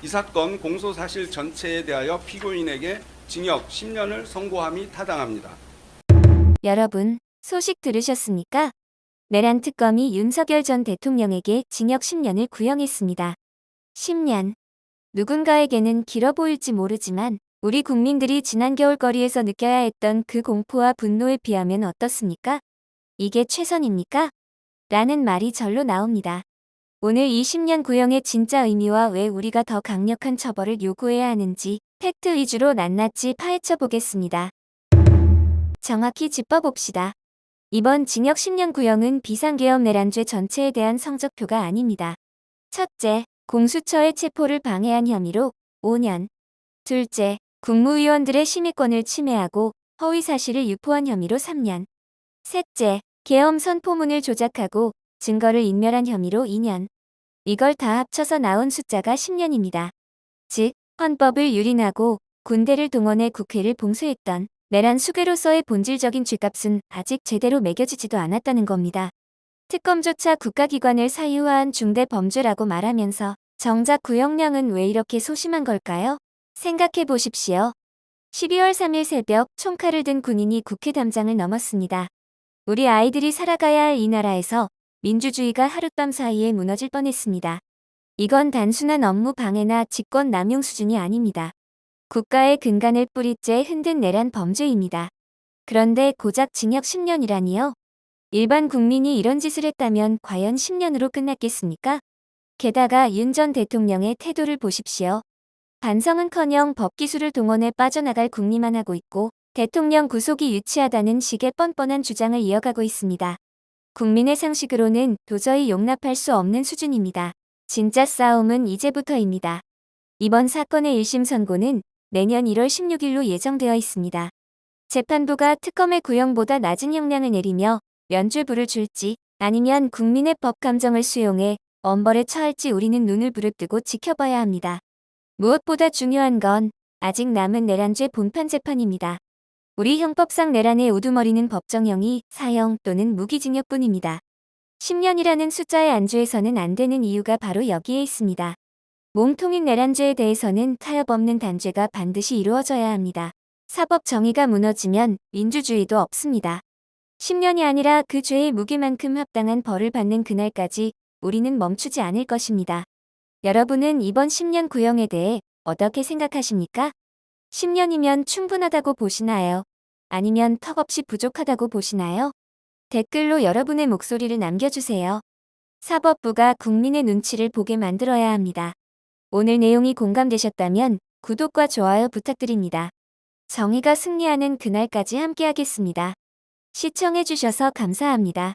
이 사건 공소 사실 전체에 대하여 피고인에게 징역 10년을 선고함이 타당합니다. 여러분, 소식 들으셨습니까? 내란 특검이 윤석열 전 대통령에게 징역 10년을 구형했습니다. 10년. 누군가에게는 길어 보일지 모르지만 우리 국민들이 지난 겨울 거리에서 느껴야 했던 그 공포와 분노에 비하면 어떻습니까? 이게 최선입니까? 라는 말이 절로 나옵니다. 오늘 이 10년 구형의 진짜 의미와 왜 우리가 더 강력한 처벌을 요구해야 하는지 팩트 위주로 낱낱이 파헤쳐 보겠습니다. 정확히 짚어봅시다. 이번 징역 10년 구형은 비상계엄 내란죄 전체에 대한 성적표가 아닙니다. 첫째, 공수처의 체포를 방해한 혐의로 5년. 둘째, 국무위원들의 심의권을 침해하고 허위 사실을 유포한 혐의로 3년. 셋째, 계엄 선포문을 조작하고 증거를 인멸한 혐의로 2년. 이걸 다 합쳐서 나온 숫자가 10년입니다. 즉, 헌법을 유린하고 군대를 동원해 국회를 봉쇄했던 내란 수괴로서의 본질적인 죗값은 아직 제대로 매겨지지도 않았다는 겁니다. 특검조차 국가기관을 사유화한 중대 범죄라고 말하면서 정작 구형량은 왜 이렇게 소심한 걸까요? 생각해 보십시오. 12월 3일 새벽 총칼을 든 군인이 국회 담장을 넘었습니다. 우리 아이들이 살아가야 할 이 나라에서 민주주의가 하룻밤 사이에 무너질 뻔했습니다. 이건 단순한 업무 방해나 직권 남용 수준이 아닙니다. 국가의 근간을 뿌리째 흔든 내란 범죄입니다. 그런데 고작 징역 10년이라니요? 일반 국민이 이런 짓을 했다면 과연 10년으로 끝났겠습니까? 게다가 윤 전 대통령의 태도를 보십시오. 반성은커녕 법기술을 동원해 빠져나갈 궁리만 하고 있고 대통령 구속이 유치하다는 식의 뻔뻔한 주장을 이어가고 있습니다. 국민의 상식으로는 도저히 용납할 수 없는 수준입니다. 진짜 싸움은 이제부터입니다. 이번 사건의 1심 선고는 내년 1월 16일로 예정되어 있습니다. 재판부가 특검의 구형보다 낮은 형량을 내리며 면죄부를 줄지 아니면 국민의 법 감정을 수용해 엄벌에 처할지 우리는 눈을 부릅뜨고 지켜봐야 합니다. 무엇보다 중요한 건 아직 남은 내란죄 본판 재판입니다. 우리 형법상 내란의 우두머리는 법정형이 사형 또는 무기징역뿐입니다. 10년이라는 숫자에 안주해서는 안 되는 이유가 바로 여기에 있습니다. 몸통인 내란죄에 대해서는 타협 없는 단죄가 반드시 이루어져야 합니다. 사법 정의가 무너지면 민주주의도 없습니다. 10년이 아니라 그 죄의 무게만큼 합당한 벌을 받는 그날까지 우리는 멈추지 않을 것입니다. 여러분은 이번 10년 구형에 대해 어떻게 생각하십니까? 10년이면 충분하다고 보시나요? 아니면 턱없이 부족하다고 보시나요? 댓글로 여러분의 목소리를 남겨주세요. 사법부가 국민의 눈치를 보게 만들어야 합니다. 오늘 내용이 공감되셨다면 구독과 좋아요 부탁드립니다. 정의가 승리하는 그날까지 함께하겠습니다. 시청해주셔서 감사합니다.